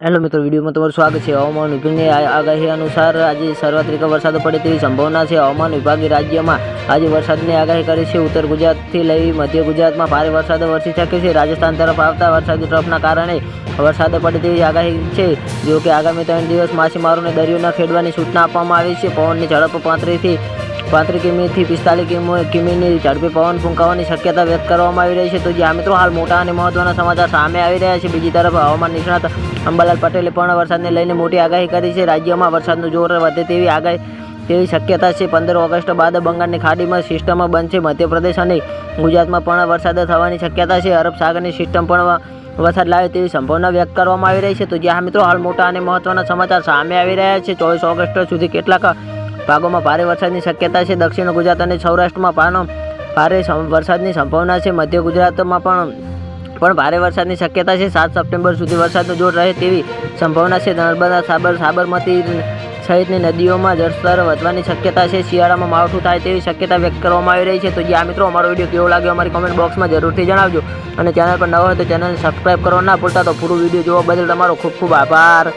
Hello મિત્રો, વિડીયોમાં તમારું સ્વાગત છે. હવામાન વિભાગની આગાહી અનુસાર આજે સાર્વત્રિક વરસાદ પડે તેવી સંભાવના છે. હવામાન વિભાગે રાજ્યમાં આજે વરસાદની આગાહી કરી છે. ઉત્તર ગુજરાતથી લઈ મધ્ય ગુજરાતમાં ભારે વરસાદ વરસી શકે છે. રાજસ્થાન તરફ આવતા વરસાદી ટ્રફના કારણે વરસાદ પડે તેવી આગાહી છે. જો કે આગામી ત્રણ દિવસ માછીમારોને દરિયો ન ખેડવાની સૂચના આપવામાં આવી છે. પવનની ઝડપ પાંત્રીસથી પાંત્રીસ કિમીથી પિસ્તાલીસ કિમી કિમીની ઝડપે પવન ફૂંકાવાની શક્યતા વ્યક્ત કરવામાં આવી રહી છે. તો જ્યાં મિત્રો, હાલ મોટા અને મહત્વના સમાચાર સામે આવી રહ્યા છે. બીજી તરફ હવામાન નિષ્ણાત અંબાલાલ પટેલે પણ વરસાદને લઈને મોટી આગાહી કરી છે. રાજ્યમાં વરસાદનું જોર વધે તેવી આગાહી તેવી શક્યતા છે. પંદર ઓગસ્ટ બાદ બંગાળની ખાડીમાં સિસ્ટમ બનશે મધ્યપ્રદેશ અને ગુજરાતમાં પણ વરસાદ થવાની શક્યતા છે. અરબ સાગરની સિસ્ટમ પણ વરસાદ લાવે તેવી સંભાવના વ્યક્ત કરવામાં આવી રહી છે. તો જ્યાં મિત્રો, હાલ મોટા અને મહત્વના સમાચાર સામે આવી રહ્યા છે. ચોવીસ ઓગસ્ટ સુધી કેટલાક ભાગોમાં ભારે વરસાદની શક્યતા છે. દક્ષિણ ગુજરાત અને સૌરાષ્ટ્રમાં પાનો ભારે વરસાદની સંભાવના છે. મધ્ય ગુજરાતમાં પણ પણ ભારે વરસાદની શક્યતા છે. સાત સપ્ટેમ્બર સુધી વરસાદનું જોર રહે તેવી સંભાવના છે. નર્મદા, સાબર, સાબરમતી સહિતની નદીઓમાં જળસ્તર વધવાની શક્યતા છે. શિયાળામાં માવઠું થાય તેવી શક્યતા વ્યક્ત કરવામાં આવી રહી છે. તો આ મિત્રો, અમારો વીડિયો કેવો લાગ્યો અમારી કોમેન્ટ બોક્સમાં જરૂરથી જણાવજો. અને ચેનલ પર નવો હોય તો ચેનલને સબસ્ક્રાઈબ કરવા ના ભૂલતા. તો પૂરું વીડિયો જોવા બદલ તમારો ખૂબ ખૂબ આભાર.